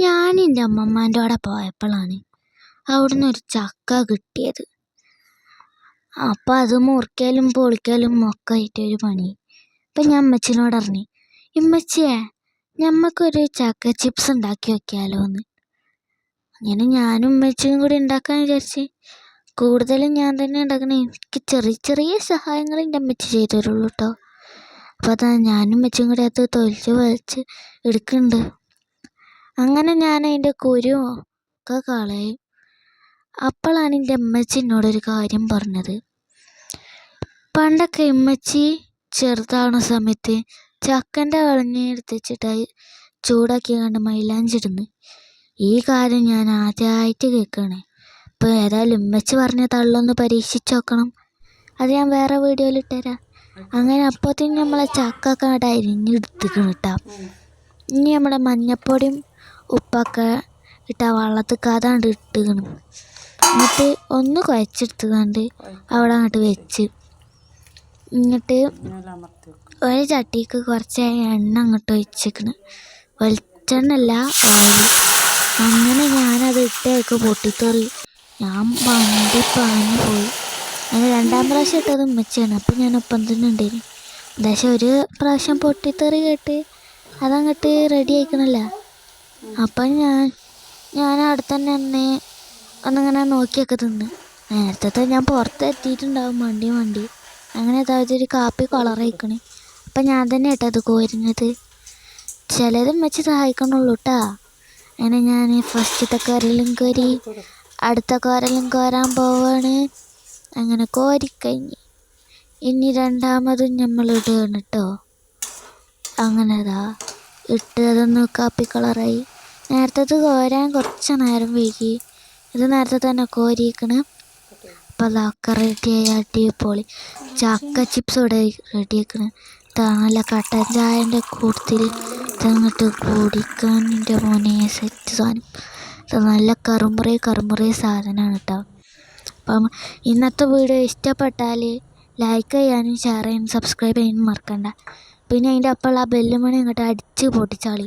ഞാൻ എന്റെ അമ്മമ്മേന്റെ അവിടെ പോയപ്പോഴാണ് അവിടുന്ന് ഒരു ചക്ക കിട്ടിയത്. അപ്പം അത് മുറിക്കലും പൊളിക്കലും ഒക്കെ ആയിട്ടൊരു പണി. അപ്പം ഞാൻ അമ്മച്ചിനോട് പറഞ്ഞു ഇമ്മച്ചിയെ ഞമ്മക്കൊരു ചക്ക ചിപ്സ് ഉണ്ടാക്കി വെക്കാലോ എന്ന് അങ്ങനെ ഞാനും ഉമ്മച്ചിയും കൂടി ഉണ്ടാക്കാൻ വിചാരിച്ച് കൂടുതലും ഞാൻ തന്നെ ഉണ്ടാക്കണേ. എനിക്ക് ചെറിയ ചെറിയ സഹായങ്ങൾ എന്റെ അമ്മച്ചി ചെയ്തു തരുള്ളൂ കേട്ടോ അപ്പോൾ അതാ ഞാനും ഉമ്മച്ചിയും കൂടി അത് തൊലിച്ച് വലിച്ച് എടുക്കുന്നുണ്ട്. അങ്ങനെ ഞാൻ അതിന്റെ കുരു ഒക്കെ കളയും. അപ്പോഴാണ് എന്റെ അമ്മച്ചി എന്നോടൊരു കാര്യം പറഞ്ഞത്. പണ്ടൊക്കെ ഉമ്മച്ചി ചെറുതാവണ സമയത്ത് ചക്കന്റെ വളഞ്ഞ് എടുത്ത് വെച്ചിട്ട് ചൂടാക്കി കണ്ട് മൈലാഞ്ചിടുന്നു. ഈ കാര്യം ഞാൻ ആദ്യമായിട്ട് കേൾക്കണേ അപ്പോൾ ഏതായാലും ഉമ്മച്ചി പറഞ്ഞ തള്ളൊന്ന് പരീക്ഷിച്ച് നോക്കണം. അത് ഞാൻ വേറെ വീഡിയോയിൽ ഇട്ടുതരാം അങ്ങനെ അപ്പോഴത്തേനും നമ്മളെ ചക്കൊക്കെ അവിടെ അരിഞ്ഞെടുത്തിക്കണം കേട്ടോ ഇനി നമ്മുടെ മഞ്ഞപ്പൊടിയും ഉപ്പൊക്കെ ഇട്ട വെള്ളത്തിൽ കഥാണ്ട് ഇട്ടുകണം എന്നിട്ട് ഒന്ന് കുഴച്ചെടുത്തുകൊണ്ട് അവിടെ അങ്ങോട്ട് വെച്ച്. എന്നിട്ട് ഒരു ചട്ടിക്ക് കുറച്ച് എണ്ണ അങ്ങോട്ട് ഒഴിച്ചേക്കണ്. വെളിച്ചെണ്ണല്ല ഓയിൽ അങ്ങനെ ഞാനത് ഇട്ടേക്ക് പൊട്ടിത്തെറി. ഞാൻ വണ്ടി പാഞ്ഞു പോയി. അങ്ങനെ രണ്ടാം പ്രാവശ്യം ഇട്ടത് ഉമ്മച്ചാണ് അപ്പം ഞാൻ ഒപ്പം തന്നെ ഉണ്ടായിരുന്നു പക്ഷെ ഒരു പ്രാവശ്യം പൊട്ടിത്തെറി കേട്ട് അതങ്ങോട്ട് റെഡി ആയിക്കണല്ല. അപ്പം ഞാൻ ഞാൻ അവിടെ തന്നെ എന്നെ ഒന്നിങ്ങനെ നോക്കിയൊക്കെ തിന്ന്. നേരത്തെ ഞാൻ പുറത്തെത്തിയിട്ടുണ്ടാവും വണ്ടി വണ്ടി അങ്ങനെ അതായത് ഒരു കാപ്പി കളറയിക്കണേ അപ്പം ഞാൻ തന്നെ കേട്ടോ അത് കോരുന്നത്. ചിലരും വെച്ച് സഹായിക്കണുള്ളൂ കേട്ടാ അങ്ങനെ ഞാൻ ഫസ്റ്റത്തെ കരലും കോരി അടുത്ത കോരലും കോരാൻ പോവാണ്. അങ്ങനെ കോരിക്കഴിഞ്ഞ് ഇനി രണ്ടാമതും നമ്മൾ ഇടുകയാണ് കേട്ടോ അങ്ങനെതാ ഇട്ടതൊന്ന് കാപ്പി കളറായി നേരത്തെ കോരാൻ കുറച്ച് നേരം വൈകി. ഇത് നേരത്തെ തന്നെ കോരിക്കണ് അപ്പോൾ അതൊക്കെ റെഡിയായി അടിപൊളി. ചക്ക ചിപ്സ് ഇവിടെ റെഡിയാക്കണ് നല്ല കട്ടൻ ചായന്റെ കൂട്ടത്തിൽ ഇതങ്ങോട്ട് കുടിക്കാൻ എന്റെ മോനെ. സെറ്റ് സാധനം. ഇത് നല്ല കറുമുറേ കറുമുറേ സാധനമാണ് കേട്ടോ അപ്പം ഇന്നത്തെ വീഡിയോ ഇഷ്ടപ്പെട്ടാൽ ലൈക്ക് ചെയ്യാനും ഷെയർ ചെയ്യാനും സബ്സ്ക്രൈബ് ചെയ്യാനും മറക്കണ്ട. പിന്നെ അതിന്റെ ഒപ്പമുള്ള ബെല്ലുമണി അങ്ങോട്ട് അടിച്ച് പൊട്ടിച്ചാളി.